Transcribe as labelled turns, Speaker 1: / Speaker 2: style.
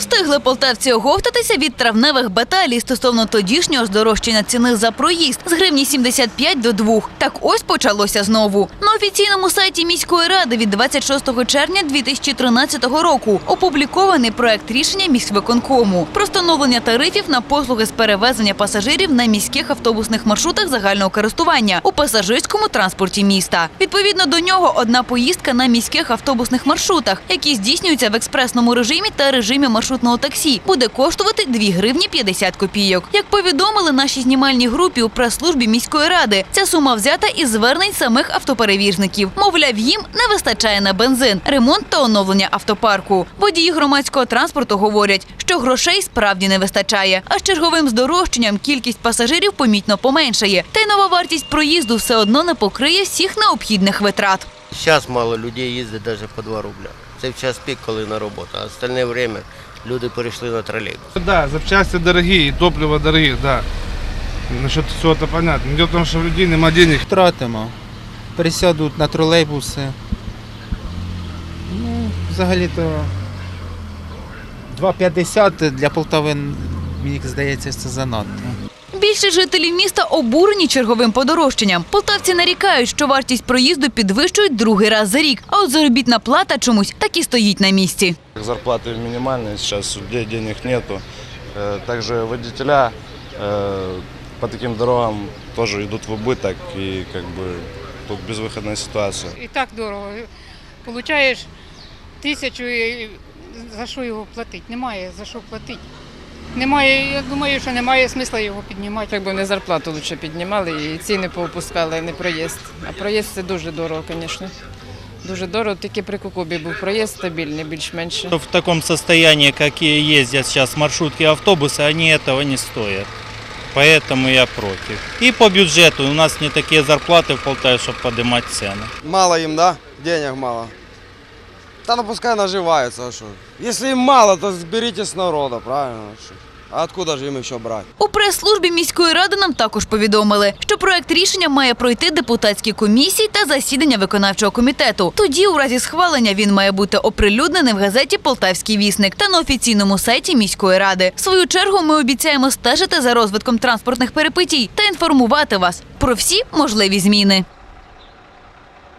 Speaker 1: встигли полтавці оговтатися від травневих баталій стосовно тодішнього здорожчання ціни за проїзд з гривні 75 до 2. Так ось почалося знову. На офіційному сайті міської ради від 26 червня 2013 року опублікований проект рішення міськвиконкому про встановлення тарифів на послуги з перевезення пасажирів на міських автобусних маршрутах загального користування у пасажирському транспорті міста. Відповідно до нього, одна поїздка на міських автобусних маршрутах, які здійснюються в експресному режимі та режимі маршрутного таксі, буде коштувати 2 гривні 50 копійок. Як повідомили нашій знімальній групі у прес-службі міської ради, ця сума взята із звернень самих автоперевізників. Мовляв, їм не вистачає на бензин, ремонт та оновлення автопарку. Водії громадського транспорту говорять, що грошей справді не вистачає. А з черговим здорожчанням кількість пасажирів помітно поменшає. Та й нова вартість проїзду все одно не покриє всіх необхідних витрат.
Speaker 2: Зараз мало людей їздить навіть по 2 рубля. Це в час пік, коли на роботу, а остальне время люди перейшли на тролейбус.
Speaker 3: Да, запчасти дорогі і топливо дорогі, да. Насчет цього то понятно. Дело в тому, що в людей нема денег.
Speaker 4: Втратимо. Пересядуть на тролейбуси. Ну, взагалі-то 2,50 для Полтави, мені здається, це занадто.
Speaker 1: Більше жителів міста обурені черговим подорожчанням. Полтавці нарікають, що вартість проїзду підвищують другий раз за рік, а от заробітна плата чомусь так і стоїть на місці.
Speaker 5: Зарплаты минимальные, сейчас у людей денег нету. Э, Также водителя э, по таким дорогам тоже идут в убыток и как бы тут безвыходная ситуация.
Speaker 6: І так дорого. Получаєш тисячу і за що його платити? Немає за що платити. Немає, я думаю, що немає смисла його піднімати.
Speaker 7: Якби не зарплату лучше піднімали і ціни поопускали, а не проїзд. А проїзд це дуже дорого, звісно. Дуже дорого, тільки при Кукубі був проїзд стабільний, більш-менш.
Speaker 8: В таком состоянии, какие ездят сейчас маршрутки и автобусы, они этого не стоят. Поэтому я против. И по бюджету у нас не такие зарплаты в Полтаве, чтобы поднимать цены.
Speaker 9: Мало им, да? Денег мало. Да ну пускай наживаются, а что? Если им мало, то берите с народа, правильно? А откуда же им еще брать?
Speaker 1: У прес-службі міської ради нам також повідомили, що проект рішення має пройти депутатські комісії та засідання виконавчого комітету. Тоді, у разі схвалення, він має бути оприлюднений в газеті Полтавський вісник та на офіційному сайті міської ради. В свою чергу ми обіцяємо стежити за розвитком транспортних перипетій та інформувати вас про всі можливі зміни.